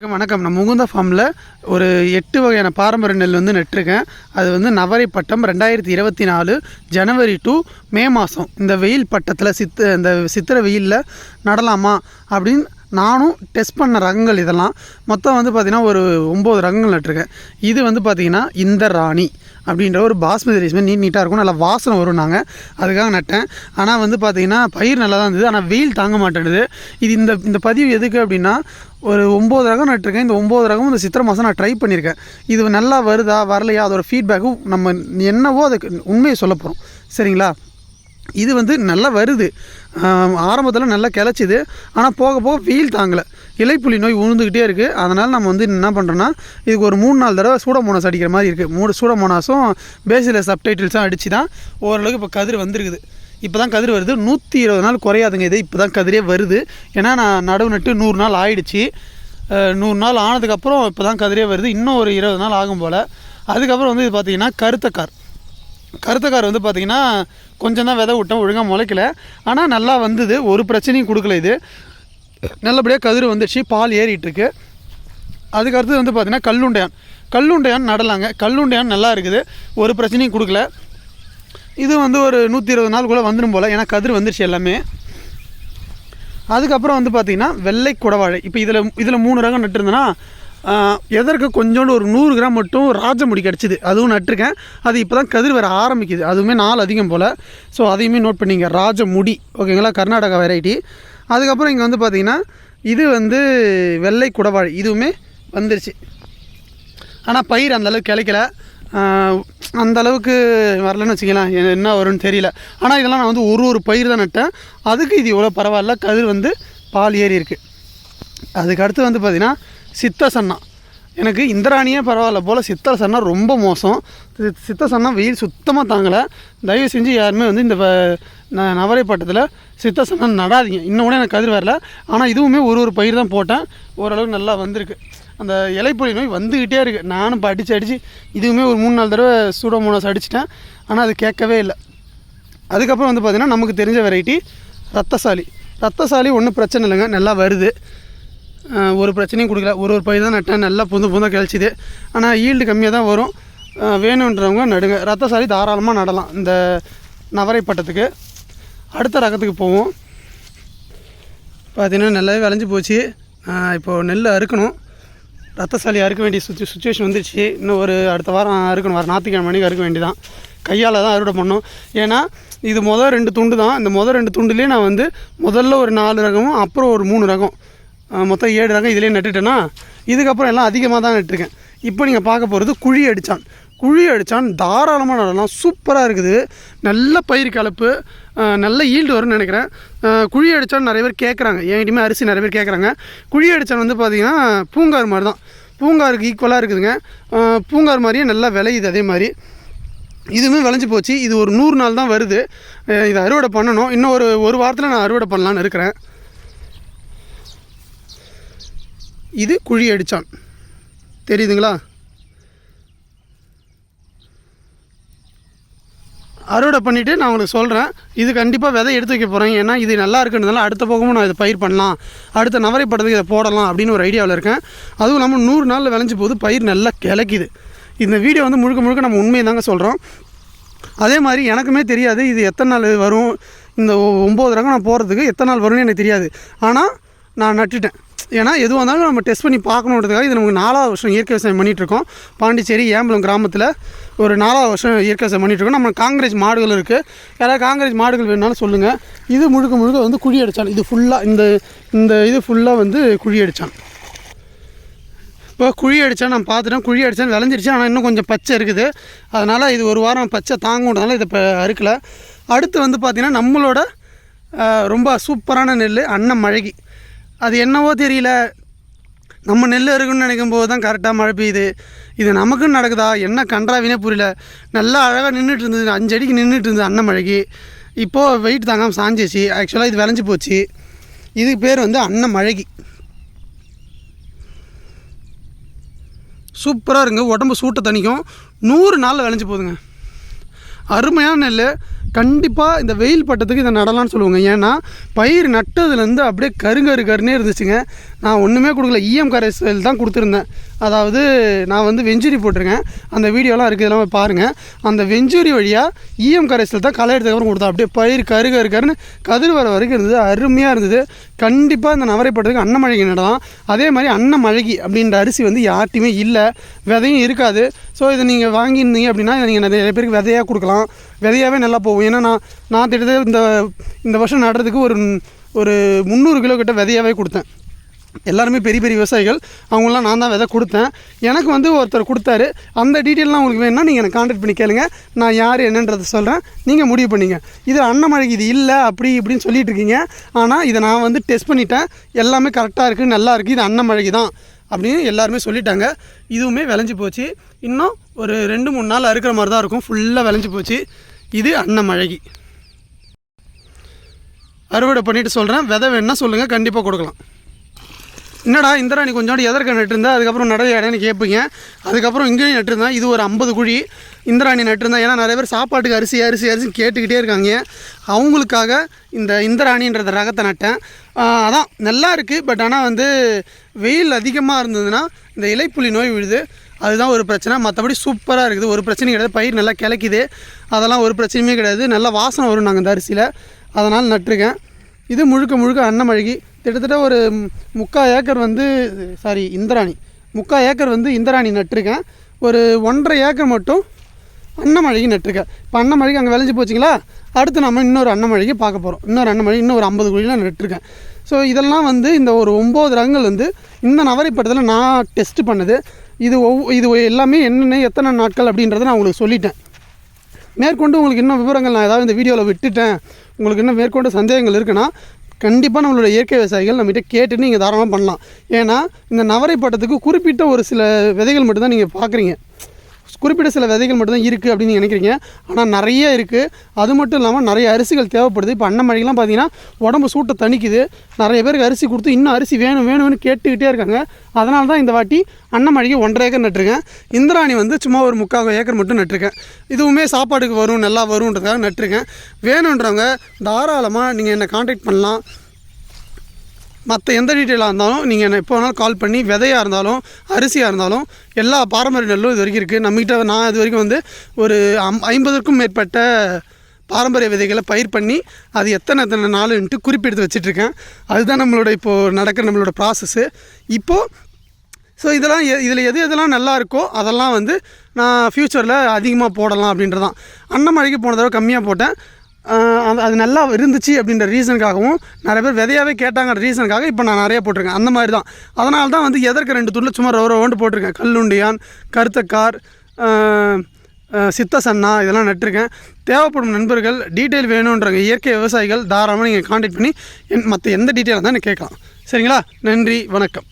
வணக்கம், வணக்கம். நான் முகுந்த ஃபார்மில் ஒரு எட்டு வகையான பாரம்பரிய நெல் வந்து நட்டிருக்கேன். அது வந்து நவரை பட்டம் ரெண்டாயிரத்தி இருபத்தி நாலு ஜனவரி டு மே மாதம் இந்த வெயில் பட்டத்தில் சித்த இந்த சித்திரை வெயிலில் நடலாமா அப்படின்னு நானும் டெஸ்ட் பண்ண ரகங்கள் இதெல்லாம். மொத்தம் வந்து பார்த்திங்கன்னா ஒரு ஒம்பது ரகங்கள் நட்டிருக்கேன். இது வந்து பார்த்திங்கன்னா இந்த ராணி அப்படின்ற ஒரு பாஸ்மதி ரைஸ் நீட் நீட்டாக இருக்கும். நல்லா வாசனை வரும் நாங்கள் அதுக்காக நட்டேன். ஆனால் வந்து பார்த்திங்கன்னா பயிர் நல்லா தான் இருந்தது. ஆனால் வெயில் தாங்க மாட்டேங்குது. இது இந்த இந்த பதிவு எதுக்கு அப்படின்னா ஒரு ஒம்பது ரகம் நட்டிருக்கேன். இந்த ஒம்பது ரகம் இந்த சித்திரை மாதம் நான் ட்ரை பண்ணியிருக்கேன் இது நல்லா வருதா வரலையா? அதோட ஃபீட்பேக்கும் நம்ம என்னவோ அதுக்கு உண்மையை சொல்ல போகிறோம் சரிங்களா? இது வந்து நல்லா வருது. ஆரம்பத்தில் நல்லா கிளச்சிது. ஆனால் போக போக வெயில் தாங்கலை. இலைப்புலி நோய் உழுந்துக்கிட்டே இருக்குது அதனால் நம்ம வந்து என்ன பண்ணுறோன்னா இதுக்கு ஒரு மூணு நாலு தடவை சூடமோனாஸ் அடிக்கிற மாதிரி இருக்குது மூணு சூடமோனாஸும் பேசில சப்டைட்டில்ஸும் அடித்து தான் ஓரளவுக்கு இப்போ கதிர் வந்துருக்குது. இப்போ தான் கதிர் வருது. நூற்றி இருபது நாள் குறையாதுங்க இது. இப்போ தான் கதிரே வருது. ஏன்னா நான் நடவு நட்டு நூறு நாள் ஆயிடுச்சு. நூறு நாள் ஆனதுக்கப்புறம் இப்போ தான் கதிரே வருது. இன்னும் ஒரு இருபது நாள் ஆகும் போல். அதுக்கப்புறம் வந்து இது பார்த்திங்கன்னா கருத்தக்கார். கருத்தக்கார் வந்து பார்த்திங்கன்னா கொஞ்சம் தான் விதை விட்டோம். ஒழுங்காக முளைக்கல. ஆனால் நல்லா வந்தது. ஒரு பிரச்சனையும் கொடுக்கல இது. நல்லபடியாக கதிர் வந்துடுச்சு. பால் ஏறிட்டுருக்கு. அதுக்கடுத்து வந்து பார்த்திங்கன்னா கல்லுண்டையான். கல்லுண்டையான் நடலாங்க. கல்லுண்டையான் நல்லா இருக்குது. ஒரு பிரச்சனையும் கொடுக்கல. இது வந்து ஒரு நூற்றி இருபது நாளுக்குள்ளே வந்துடும் போல். ஏன்னா கதிர் வந்துருச்சு எல்லாமே. அதுக்கப்புறம் வந்து பார்த்திங்கன்னா வெள்ளை குடவாழை. இப்போ இதில் இதில் மூணு ரகம் நட்டுருந்தேன்னா எதற்கு கொஞ்சோண்டு ஒரு நூறு கிராம் மட்டும் ராஜமுடி கிடச்சிது. அதுவும் நட்டிருக்கேன். அது இப்போ தான் கதிர் வர ஆரம்பிக்குது. அதுவுமே நாள் அதிகம் போல். ஸோ அதையுமே நோட் பண்ணிங்க. ராஜமுடி ஓகேங்களா? கர்நாடகா வெரைட்டி அதுக்கப்புறம் இங்கே வந்து பார்த்திங்கன்னா இது வந்து வெள்ளை குடவாழை. இதுவுமே வந்துருச்சு. ஆனால் பயிர் அந்தளவுக்கு கிடைக்கல. அந்த அளவுக்கு வரலன்னு வச்சுக்கலாம். என்ன வரும்னு தெரியல. ஆனால் இதெல்லாம் நான் வந்து ஒரு ஒரு பயிர் தான் நட்டேன். அதுக்கு இது இவ்வளோ பரவாயில்ல. கதிர் வந்து பால் ஏறி இருக்குது அதுக்கு அடுத்து வந்து பார்த்திங்கன்னா சித்த சன்னா. எனக்கு இந்திராணியே பரவாயில்ல போல். சித்த சன்னா ரொம்ப மோசம். சித்த சன்னா வெயில் சுத்தமாக தாங்கலை. தயவு செஞ்சு யாருமே வந்து இந்த ந- நவரை பட்டத்தில் சித்த சன்னா நடாதீங்க. இன்னும் கூட எனக்கு கதிர் வரல. ஆனால் இதுவுமே ஒரு ஒரு பயிர் தான் போட்டேன். ஓரளவுக்கு நல்லா வந்திருக்கு. அந்த இலைப்பொழி நோய் வந்துக்கிட்டே இருக்குது நானும் இப்போ அடித்து அடித்து இதுவுமே ஒரு மூணு நாலு தடவை சூடோமோனாஸ் அடிச்சிட்டேன். ஆனால் அது கேட்கவே இல்லை. அதுக்கப்புறம் வந்து பார்த்திங்கன்னா நமக்கு தெரிஞ்ச வெரைட்டி ரத்தசாலி. ரத்தசாலி ஒன்றும் பிரச்சனை இல்லைங்க. நல்லா வருது. ஒரு பிரச்சனையும் கொடுக்கல. ஒரு ஒரு பயிர் தான் நட்டேன். நல்லா புந்து புந்தாக கிளச்சிது ஆனால் ஈல்டு கம்மியாக தான் வரும். வேணுன்றவங்க நடுங்க. ரத்தசாலி தாராளமாக நடலாம். இந்த நவரை பட்டத்துக்கு அடுத்த ரகத்துக்கு போவோம். பார்த்தீங்கன்னா நல்லாவே விளைஞ்சி போச்சு. இப்போது நெல் அறுக்கணும். ரத்தசாலி அறுக்க வேண்டிய சுச்சு சுச்சுவேஷன் வந்துருச்சு. இன்னும் ஒரு அடுத்த வாரம் அறுக்கணும். வர ஞாயிற்றுக்கிழமை மணிக்கு அறுக்க வேண்டியதான் கையால் தான் அறுவடை பண்ணணும். ஏன்னா இது மொதல் ரெண்டு துண்டு தான். இந்த மொதல் ரெண்டு துண்டுலேயே நான் வந்து முதல்ல ஒரு நாலு ரகமும் அப்புறம் ஒரு மூணு ரகம். மொத்தம் ஏழு ரகம் இதிலே நட்டுட்டேன்னா இதுக்கப்புறம் எல்லாம் அதிகமாக தான் நட்டுருக்கேன். இப்போ நீங்கள் பார்க்க போகிறது குழி அடித்தான் குழி அடித்தான் தாராளமாக நடலாம் சூப்பராக இருக்குது. நல்ல பயிர் கலப்பு நல்ல ஈல்டு வரும்னு நினைக்கிறேன். குழி அடித்தான் நிறைய பேர் கேட்குறாங்க என்கிட்டயுமே அரிசி நிறைய பேர் கேட்குறாங்க குழி அடித்தான் வந்து பார்த்திங்கன்னா பூங்கார் மாதிரி தான் பூங்காருக்கு ஈக்குவலாக இருக்குதுங்க. பூங்கார் மாதிரியே நல்லா விளையுது அதே மாதிரி. இதுவுமே விளைஞ்சி போச்சு. இது ஒரு நூறு நாள் தான் வருது. இதை அறுவடை பண்ணணும். இன்னும் ஒரு ஒரு வாரத்தில் நான் அறுவடை பண்ணலான்னு இருக்கிறேன். இது குழி அடித்தான் தெரியுதுங்களா? அறுவடை பண்ணிவிட்டு நான் உங்களுக்கு சொல்கிறேன் இது கண்டிப்பாக விதை எடுத்து வைக்க போகிறேன் ஏன்னா இது நல்லா இருக்குன்றதுனால அடுத்த போகமும் நான் இதை பயிர் பண்ணலாம். அடுத்த நவரை படத்துக்கு இதை போடலாம் அப்படின்னு ஒரு ஐடியாவில் இருக்கேன். அதுவும் இல்லாமல் நூறு நாளில் விளைஞ்சி போது பயிர் நல்லா கிளக்குது. இந்த வீடியோ வந்து முழுக்க முழுக்க நம்ம உண்மையை தாங்க சொல்கிறோம் அதே மாதிரி எனக்குமே தெரியாது இது எத்தனை நாள் வரும். இந்த ஒம்பது ரகம் நான் போகிறதுக்கு எத்தனை நாள் வரும்னு எனக்கு தெரியாது. ஆனால் நான் நட்டுட்டேன். ஏன்னா எதுவாக இருந்தாலும் நம்ம டெஸ்ட் பண்ணி பார்க்கணுன்றதுக்காக இது நமக்கு நாலாவது வருஷம் இயற்கை விவசாயம் பண்ணிகிட்ருக்கோம் பாண்டிச்சேரி ஏம்பலம் கிராமத்தில் ஒரு நாலாவது வருஷம் இயற்கை விவசாயம் பண்ணிகிட்ருக்கோம் நம்ம காங்கிரஸ் மாடுகள் இருக்குது யாராவது காங்கிரஸ் மாடுகள் வேணுனாலும் சொல்லுங்கள் இது முழுக்க முழுக்க வந்து குழி அடித்தான் இது ஃபுல்லாக இந்த இந்த இது ஃபுல்லாக வந்து குழி அடித்தான் இப்போ குழி அடித்தா நான் பார்த்துட்டேன். குழி அடித்தா விளைஞ்சிருச்சு. ஆனால் இன்னும் கொஞ்சம் பச்சை இருக்குது. அதனால் இது ஒரு வாரம் பச்சை தாங்குன்றதுனால இதை இப்போ அறுக்கலை. அடுத்து வந்து பார்த்திங்கன்னா நம்மளோட ரொம்ப சூப்பரான நெல் அன்னம் மழகி அது என்னவோ தெரியல. நம்ம நெல் இருக்குன்னு நினைக்கும் போது தான் கரெக்டாக மழை பெய்யுது. இது நமக்குன்னு நடக்குதா? என்ன கன்றாவினே புரியல. நல்லா அழகாக நின்றுட்டு இருந்தது. அஞ்சு அடிக்கு நின்றுட்டு இருந்தது அன்னமழகி இப்போது வெயிட் தாங்காமல் சாஞ்சிச்சு ஆக்சுவலாக இது விளைஞ்சி போச்சு. இதுக்கு பேர் வந்து அன்னமழகி சூப்பராக இருங்க. உடம்பு சூட்டை தணிக்கும். நூறு நாளில் விளைஞ்சி போகுதுங்க அருமையான நெல் கண்டிப்பாக இந்த வெயில் பட்டத்துக்கு இதை நடலாம்னு சொல்லுவாங்க. ஏன்னா பயிர் நட்டதுலேருந்து அப்படியே கருங்கரு கருனே இருந்துச்சுங்க. நான் ஒன்றுமே கொடுக்கல. இஎம் கரைசல் தான் கொடுத்துருந்தேன். அதாவது நான் வந்து வெஞ்சுரி போட்டிருக்கேன். அந்த வீடியோலாம் இருக்குது. எல்லாமே பாருங்கள் அந்த வெஞ்சுரி வழியாக இஎம் கரைசல் தான் களை எடுத்ததுக்கப்புறம் கொடுத்தா. அப்படியே பயிர் கரு கரு கருன்னு கதிர் வர வரைக்கும் இருந்தது. அருமையாக இருந்தது. கண்டிப்பாக இந்த நவரை போட்டதுக்கு அன்னமழகி நடலாம். அதே மாதிரி அன்னமழகி அப்படின்ற அரிசி வந்து யார்ட்டையுமே இல்லை. விதையும் இருக்காது. ஸோ இதை நீங்கள் வாங்கியிருந்தீங்க அப்படின்னா இதை நீங்கள் நிறைய பேருக்கு விதையாக கொடுக்கலாம். விதையாகவே நல்லா போகும். ஏன்னா நான் நான் திட்டத்தட்ட இந்த இந்த வருஷம் நடுறதுக்கு ஒரு ஒரு முந்நூறு கிலோ கிட்ட விதையாகவே கொடுத்தேன். எல்லாருமே பெரிய பெரிய விவசாயிகள். அவங்களாம் நான் தான் விதை கொடுத்தேன். எனக்கு வந்து ஒருத்தர் கொடுத்தாரு. அந்த டீட்டெயிலாம் உங்களுக்கு வேணும்னா நீங்கள் எனக்கு கான்டாக்ட் பண்ணி கேளுங்க. நான் யார் என்னன்றதை சொல்கிறேன் நீங்கள் முடிவு பண்ணிங்க. இது அன்னமழைக்கு இது இல்லை அப்படி இப்படின்னு சொல்லிட்டு இருக்கீங்க. ஆனால் இதை நான் வந்து டெஸ்ட் பண்ணிட்டேன். எல்லாமே கரெக்டாக இருக்குது நல்லா இருக்குது இது அன்னமழைக்கு தான் அப்படின்னு எல்லாருமே சொல்லிட்டாங்க. இதுவுமே விளைஞ்சி போச்சு. இன்னும் ஒரு ரெண்டு மூணு நாள் அறுக்கிற மாதிரி தான் இருக்கும். ஃபுல்லாக விளைஞ்சி போச்சு. இது அன்னமழகி. அறுவடை பண்ணிட்டு சொல்கிறேன் விதை வேணுன்னா சொல்லுங்கள் கண்டிப்பாக கொடுக்கலாம். என்னடா இந்திராணி கொஞ்சோண்டு எதற்கு நட்டுருந்தேன் அதுக்கப்புறம் நடவு இடைன்னு கேட்பீங்க அதுக்கப்புறம் இங்கேயும் நட்டிருந்தேன் இது ஒரு ஐம்பது குழி. இந்திராணி நட்டிருந்தேன் ஏன்னா நிறைய பேர் சாப்பாட்டுக்கு அரிசி அரிசி அரிசி கேட்டுக்கிட்டே இருக்காங்க. அவங்களுக்காக இந்த இந்திராணின்றத ரகத்தை நட்டேன். அதான் நல்லா இருக்குது பட் ஆனால் வந்து வெயில் அதிகமாக இருந்ததுன்னா இந்த இலைப்புலி நோய் விழுது. அதுதான் ஒரு பிரச்சனை. மற்றபடி சூப்பராக இருக்குது. ஒரு பிரச்சனையும் கிடையாது. பயிர் நல்லா கிளைக்குது. அதெல்லாம் ஒரு பிரச்சனையுமே கிடையாது. நல்லா வாசனை வரும் நாங்கள் இந்த அரிசியில். அதனால் நட்டிருக்கேன். இது முழுக்க முழுக்க அன்னமழகி. கிட்டத்தட்ட ஒரு முக்கால் முக்கா ஏக்கர் வந்து சாரி இந்திராணி. முக்கா ஏக்கர் வந்து இந்திராணி நட்டிருக்கேன். ஒரு ஒன்றரை ஏக்கர் மட்டும் அன்னமழகி நட்டிருக்கேன். இப்போ அன்னமழகி அங்கே விளைஞ்சி போச்சுங்களா? அடுத்து நம்ம இன்னொரு அன்னமழகி பார்க்க போகிறோம் இன்னொரு அன்னமழகி இன்னும் ஒரு ஐம்பது குழிலாம் நட்டிருக்கேன். ஸோ இதெல்லாம் வந்து இந்த ஒரு ஒம்பது ரகங்கள் வந்து இந்த நவரைப்பட்டத்தில் நான் டெஸ்ட் பண்ணது. இது ஒவ் இது எல்லாமே என்னென்ன எத்தனை நாட்கள் அப்படின்றத நான் உங்களுக்கு சொல்லிட்டேன். மேற்கொண்டு உங்களுக்கு இன்னும் விவரங்கள் நான் ஏதாவது இந்த வீடியோவில் விட்டுட்டேன். உங்களுக்கு இன்னும் மேற்கொண்டு சந்தேகங்கள் இருக்குன்னா கண்டிப்பாக நம்மளோட இயற்கை விவசாயிகள் நம்மகிட்ட கேட்டு நீங்கள் தாராளமாக பண்ணலாம். ஏன்னா இந்த நவரை பட்டத்துக்கு குறிப்பிட்ட ஒரு சில விதைகள் மட்டும்தான் நீங்கள் பார்க்குறீங்க குறிப்பிட்ட சில விதைகள் மட்டும்தான் இருக்குது அப்படின்னு நினைக்கிறீங்க. ஆனால் நிறைய இருக்குது அது மட்டும் இல்லாமல் நிறைய அரிசிகள் தேவைப்படுது. இப்போ அன்னமழைக்கெல்லாம் பார்த்தீங்கன்னா உடம்பு சூட்டை தணிக்குது. நிறைய பேருக்கு அரிசி கொடுத்து இன்னும் அரிசி வேணும் வேணும்னு கேட்டுக்கிட்டே இருக்காங்க. அதனால தான் இந்த வாட்டி அன்னமழைக்கு ஒன்றரை ஏக்கர் நட்டிருக்கேன். இந்திராணி வந்து சும்மா ஒரு முக்கால் ஏக்கர் மட்டும் நட்டிருக்கேன். இதுவுமே சாப்பாடுக்கு வரும் நல்லா வரும்ன்றதுக்காக நட்டிருக்கேன். வேணுன்றவங்க தாராளமாக நீங்கள் என்னை காண்டாக்ட் பண்ணலாம். மற்ற எந்த டீட்டெயிலாக இருந்தாலும் நீங்கள் என்ன எப்போ வேணாலும் கால் பண்ணி விதையாக இருந்தாலும் அரிசியாக இருந்தாலும் எல்லா பாரம்பரிய நெல்லும் இது வரைக்கும் இருக்குது நம்மகிட்ட நான் இது வரைக்கும் வந்து ஒரு அம் ஐம்பதுக்கும் மேற்பட்ட பாரம்பரிய விதைகளை பயிர் பண்ணி அது எத்தனை எத்தனை நாளுன்ட்டு குறிப்பெடுத்து வச்சுட்ருக்கேன். அதுதான் நம்மளோட இப்போது நடக்கிற நம்மளோட ப்ராசஸ்ஸு இப்போது ஸோ இதெல்லாம் இதில் எது எதெல்லாம் நல்லா இருக்கோ அதெல்லாம் வந்து நான் ஃப்யூச்சரில் அதிகமாக போடலாம் அப்படின்றதான் அன்னமழைக்கு போன தடவை கம்மியாக போட்டேன். அது அது நல்லா இருந்துச்சு அப்படின்ற ரீசனுக்காகவும் நிறைய பேர் விதையாகவே கேட்டாங்கிற ரீசனுக்காக இப்போ நான் நிறைய போட்டிருக்கேன். அந்த மாதிரி தான் அதனால தான் வந்து எதற்கு ரெண்டு துண்டில் சும்மா ரவ ரவுண்டு போட்டிருக்கேன். கல்லுண்டியான் கருத்தக்கார் சித்த சன்னா இதெல்லாம் நட்டிருக்கேன். தேவைப்படும் நண்பர்கள் டீட்டெயில் வேணுன்றவங்க இயற்கை விவசாயிகள் தாராளமாக நீங்கள் காண்டாக்ட் பண்ணி என் மற்ற எந்த டீட்டெயிலாக தான் கேட்கலாம். சரிங்களா? நன்றி வணக்கம்.